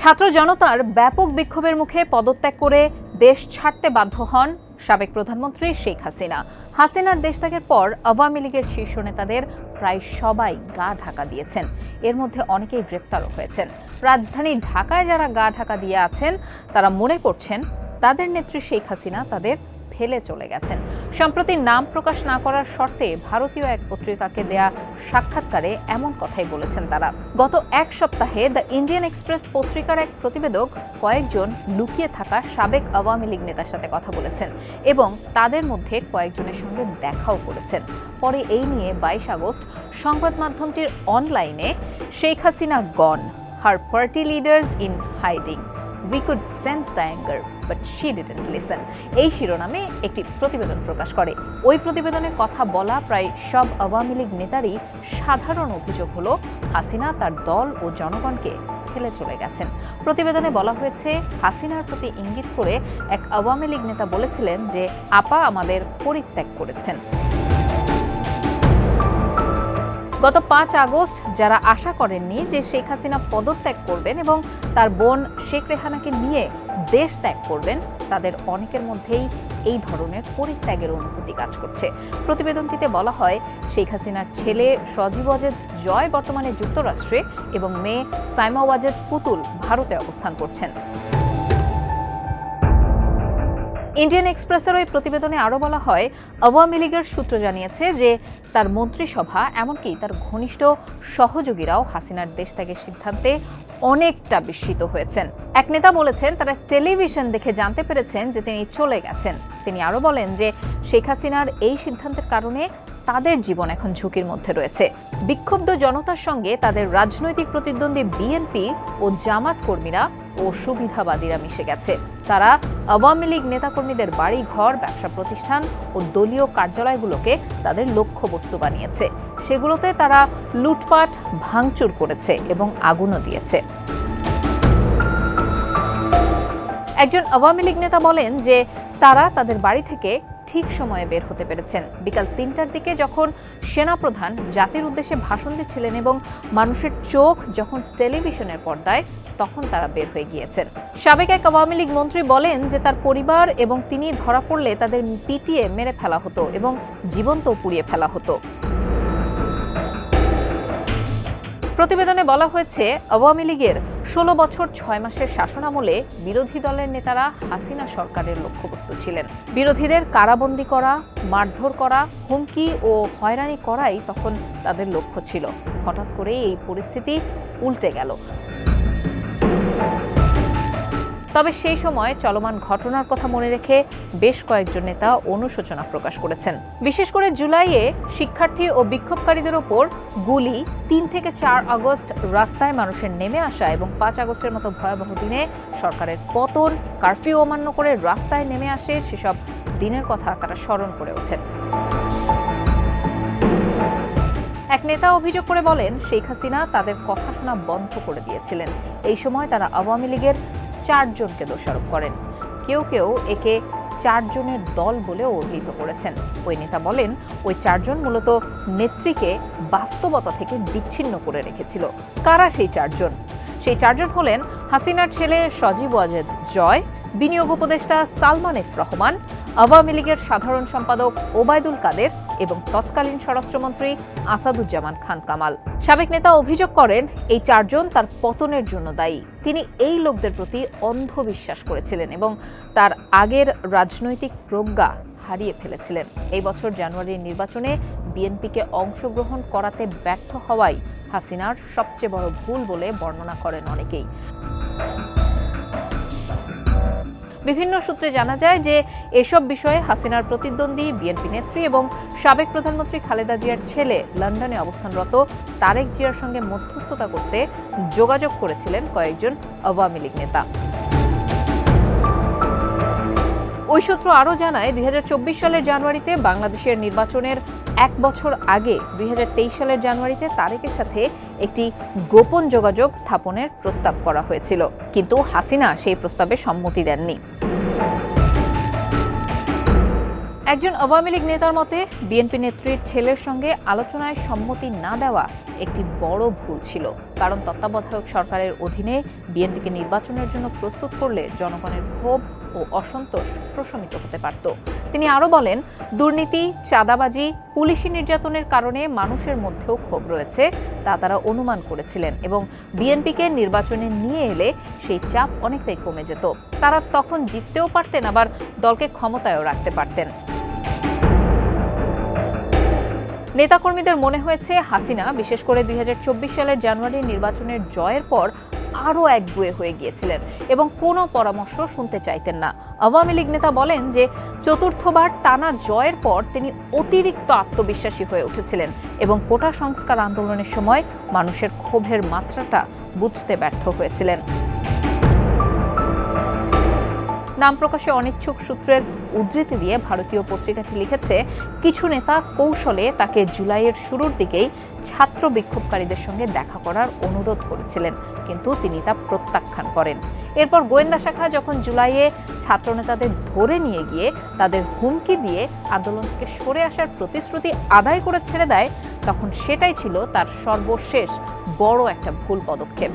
ছাত্র জনতার ব্যাপক বিক্ষোভের মুখে পদত্যাগ করে দেশ ছাড়তে বাধ্য হন সাবেক প্রধানমন্ত্রী শেখ হাসিনা। হাসিনার দেশ ত্যাগের পর আওয়ামী লীগের শীর্ষ নেতাদের প্রায় সবাই গা ঢাকা দিয়েছেন। এর মধ্যে অনেকেই গ্রেপ্তারও হয়েছেন। রাজধানী ঢাকায় যারা গা ঢাকা দিয়ে আছেন, তারা মনে করছেন তাদের নেত্রী শেখ হাসিনা তাদের ফেলে চলে গেছেন। সম্প্রতি নাম প্রকাশ না করার শর্তে ভারতীয় এক পত্রিকাকে দেয়া সাক্ষাৎকারে এমন কথাই বলেছেন তারা। গত এক সপ্তাহে দ্য ইন্ডিয়ান এক্সপ্রেস পত্রিকার এক প্রতিবেদক কয়েকজন লুকিয়ে থাকা সাবেক আওয়ামী লীগ নেতার সাথে কথা বলেছেন এবং তাদের মধ্যে কয়েকজনের সঙ্গে দেখাও করেছেন। পরে এই নিয়ে বাইশ আগস্ট সংবাদ মাধ্যমটির অনলাইনে Sheikh Hasina gone her party leaders in hiding we could sense the anger but she didn't listen এই শিরোনামে একটি প্রতিবেদন প্রকাশ করে। ওই প্রতিবেদনের কথা বলা প্রায় সব আওয়ামী লীগ নেতারই সাধারণ অভিযোগ হলো, হাসিনা তার দল ও জনগণকে ফেলে চলে গেছেন। প্রতিবেদনে বলা হয়েছে, হাসিনার প্রতি ইঙ্গিত করে এক আওয়ামী লীগ নেতা বলেছিলেন যে, আপা আমাদের পরিত্যাগ করেছেন। গত পাঁচ আগস্ট যারা আশা করেননি যে শেখ হাসিনা পদত্যাগ করবেন এবং তার বোন শেখ রেহানাকে নিয়ে দেশ ত্যাগ করবেন, তাদের অনেকের মধ্যেই এই ধরনের পরিত্যাগের অনুভূতি কাজ করছে। প্রতিবেদনটিতে বলা হয়, শেখ হাসিনার ছেলে সজীব ওয়াজেদ জয় বর্তমানে যুক্তরাষ্ট্রে এবং মেয়ে সাইমা ওয়াজেদ পুতুল ভারতে অবস্থান করছেন। ইন্ডিয়ান এক্সপ্রেসের ওই প্রতিবেদনে আরও বলা হয়, আওয়ামী লীগের সূত্র জানিয়েছে যে তার মন্ত্রিসভা, এমনকি তার ঘনিষ্ঠ সহযোগীরাও হাসিনার দেশ ত্যাগের সিদ্ধান্তে অনেকটা বিস্মিত হয়েছেন। এক নেতা বলেছেন, তারা টেলিভিশন দেখে জানতে পেরেছেন যে তিনি চলে গেছেন। তিনি আরও বলেন যে শেখ হাসিনার এই সিদ্ধান্তের কারণে তাদের জীবন এখন ঝুঁকির মধ্যে রয়েছে। বিক্ষুব্ধ জনতার সঙ্গে তাদের রাজনৈতিক প্রতিদ্বন্দ্বী বিএনপি ও জামাত কর্মীরা ও সুবিধাবাদীরা মিশে গেছে। তারা আওয়ামী লীগ নেতাকর্মীদের বাড়ি, ঘর, ব্যবসা প্রতিষ্ঠান ও দলীয় কার্যালয়গুলোকে তাদের লক্ষ্য বস্তু বানিয়েছে। সেগুলোতে তারা লুটপাট, ভাঙচুর করেছে এবং আগুনও দিয়েছে। একজন আওয়ামী লীগ নেতা বলেন যে তারা তাদের বাড়ি থেকে ঠিক সময়ে বের হতে পেরেছেন। বিকাল তিনটার দিকে যখন সেনাপ্রধান জাতির উদ্দেশ্যে ভাষণ দিচ্ছিলেন এবং মানুষের চোখ যখন টেলিভিশনের পর্দায়, তখন তারা বের হয়ে গিয়েছেন। সাবেক এক আওয়ামী লীগ মন্ত্রী বলেন যে, তার পরিবার এবং তিনি ধরা পড়লে তাদের পিটিয়ে মেরে ফেলা হতো এবং জীবন্ত পুড়িয়ে ফেলা হতো। প্রতিবেদনে বলা হয়েছে, আওয়ামী লীগের ষোলো বছর ছয় মাসের শাসনামলে বিরোধী দলের নেতারা হাসিনা সরকারের লক্ষ্যবস্তু ছিলেন। বিরোধীদের কারাবন্দী করা, মারধর করা, হুমকি ও হয়রানি করাই তখন তাদের লক্ষ্য ছিল। হঠাৎ করে এই পরিস্থিতি উল্টে গেল। তবে সেই সময় চলমান ঘটনার কথা মনে রেখে বেশ কয়েকজন নেতা অনুশোচনা প্রকাশ করেছেন। বিশেষ করে জুলাইয়ে শিক্ষার্থী ও বিক্ষোভকারীদের ওপর গুলি তিন থেকে চার আগস্ট রাস্তায় মানুষের নেমে আসা এবং পাঁচ আগস্টের মতো ভয়াবহ দিনে সরকারের পতন, কারফিউ অমান্য করে রাস্তায় নেমে আসে সেসব দিনের কথা তারা স্মরণ করে ওঠেন। এক নেতা অভিযোগ করে বলেন, শেখ হাসিনা তাদের কথা শোনা বন্ধ করে দিয়েছিলেন। এই সময় তারা আওয়ামী লীগের চারজনকে দোষারোপ করেন। কেউ কেউ একে চারজনের দল বলেও অভিহিত করেছেন। ওই নেতা বলেন, ওই চারজন মূলত নেত্রীকে বাস্তবতা থেকে বিচ্ছিন্ন করে রেখেছিল। কারা সেই চারজন? সেই চারজন হলেন হাসিনার ছেলে সজীব ওয়াজেদ জয়, বিনিয়োগ উপদেষ্টা সালমান এফ রহমান, আওয়ামী লীগের সাধারণ সম্পাদক ওবায়দুল কাদের এবং তৎকালীন স্বরাষ্ট্রমন্ত্রী আসাদুজ্জামান খান কামাল। সাবেক নেতা অভিযোগ করেন, এই চারজন তার পতনের জন্য দায়ী। তিনি এই লোকদের প্রতি অন্ধবিশ্বাস করেছিলেন এবং তার আগের রাজনৈতিক প্রজ্ঞা হারিয়ে ফেলেছিলেন। এই বছর জানুয়ারির নির্বাচনে বিএনপিকে অংশগ্রহণ করাতে ব্যর্থ হওয়াই হাসিনার সবচেয়ে বড় ভুল বলে বর্ণনা করেন অনেকেই। বিভিন্ন সূত্রে জানা যায় যে এসব বিষয়ে হাসিনার প্রতিদ্বন্দ্বী, বিএনপি নেত্রী এবং সাবেক প্রধানমন্ত্রী খালেদা জিয়ার ছেলে লন্ডনে অবস্থানরত তারেক জিয়ার সঙ্গে মধ্যস্থতা করতে যোগাযোগ করেছিলেন কয়েকজন আওয়ামী লীগ নেতা। ওই সূত্র আরও জানায় দু হাজার চব্বিশ সালের জানুয়ারিতে বাংলাদেশের নির্বাচনের এক বছর আগে, দুই হাজার তেইশ সালের জানুয়ারিতে তারেকের সাথে একটি গোপন যোগাযোগ স্থাপনের প্রস্তাব করা হয়েছিল। কিন্তু হাসিনা সেই প্রস্তাবে সম্মতি দেননি। একজন আওয়ামী লীগ নেতার মতে, বিএনপি নেত্রীর ছেলের সঙ্গে আলোচনায় সম্মতি না দেওয়া একটি বড় ভুল ছিল। কারণ তত্ত্বাবধায়ক সরকারের অধীনে বিএনপিকে নির্বাচনের জন্য প্রস্তুত করলে জনগণের ক্ষোভ ও অসন্তোষ প্রশমিত হতে পারত। তিনি আরও বলেন, দুর্নীতি, চাঁদাবাজি, পুলিশি নির্যাতনের কারণে মানুষের মধ্যেও ক্ষোভ রয়েছে, তা তারা অনুমান করেছিলেন এবং বিএনপিকে নির্বাচনে নিয়ে এলে সেই চাপ অনেকটাই কমে যেত। তারা তখন জিততেও পারতেন, আবার দলকে ক্ষমতায়ও রাখতে পারতেন। নেতাকর্মীদের মনে হয়েছে হাসিনা, বিশেষ করে দুই হাজার চব্বিশ সালের জানুয়ারির নির্বাচনের জয়ের পর আরও একগুয়ে হয়ে গিয়েছিলেন এবং কোনো পরামর্শ শুনতে চাইতেন না। আওয়ামী লীগ নেতা বলেন যে, চতুর্থবার টানা জয়ের পর তিনি অতিরিক্ত আত্মবিশ্বাসী হয়ে উঠেছিলেন এবং কোটা সংস্কার আন্দোলনের সময় মানুষের ক্ষোভের মাত্রাটা বুঝতে ব্যর্থ হয়েছিলেন। নাম প্রকাশে অনিচ্ছুক সূত্রের উদ্ধৃতি দিয়ে ভারতীয় পত্রিকাটি লিখেছে, কিছু নেতা কৌশলে তাকে জুলাইয়ের শুরুর দিকেই ছাত্র বিক্ষোভকারীদের সঙ্গে দেখা করার অনুরোধ করেছিলেন, কিন্তু তিনি তা প্রত্যাখ্যান করেন। এরপর গোয়েন্দা শাখা যখন জুলাইয়ে ছাত্রনেতাদের ধরে নিয়ে গিয়ে তাদের হুমকি দিয়ে আন্দোলন থেকে সরে আসার প্রতিশ্রুতি আদায় করে ছেড়ে দেয়, তখন সেটাই ছিল তার সর্বশেষ বড় একটা ভুল পদক্ষেপ।